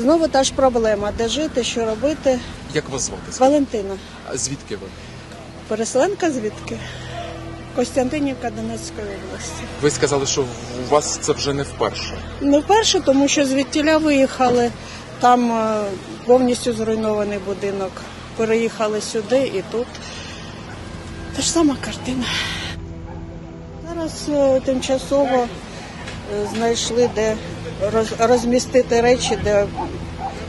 Знову та ж проблема, де жити, що робити. Як вас звати? Валентина, А Звідки ви? переселенка звідки? Костянтинівка Донецької області. Ви сказали, що у вас це вже не вперше. Не вперше, тому що звідтіля виїхали, там е, повністю зруйнований будинок. Переїхали сюди і тут. Та ж сама картина. Зараз е, тимчасово е, знайшли, де розмістити речі, де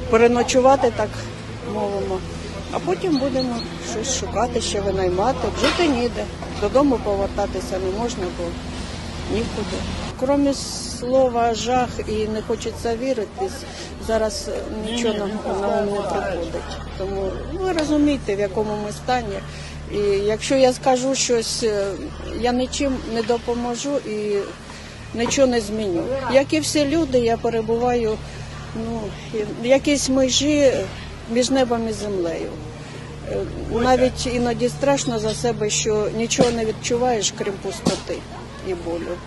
переночувати, так мовимо. А потім будемо щось шукати, ще винаймати. Жити ніде. Додому повертатися не можна, бо нікуди. Крім слова жах і не хочеться вірити, зараз нічого на, на не приходить. Тому ви розумієте, в якому ми стані. І якщо я скажу щось, е, я нічим не допоможу і нічого не зміню. Як і всі люди, я перебуваю ну, в якійсь межі між небом і землею. Е, Навіть іноді страшно за себе, що нічого не відчуваєш, крім пустоти і болю.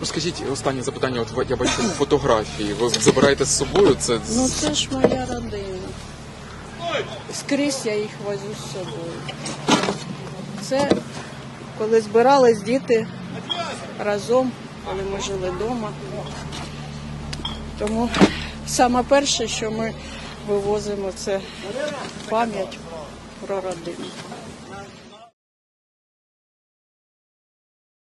Розкажіть останнє запитання. От я бачу фотографії. Ви забираєте з собою це Ну це ж моя родина. Скрізь я їх возю з собою. Це коли збирались діти разом, коли ми жили вдома. Тому саме перше, що ми вивозимо, це пам'ять про родину.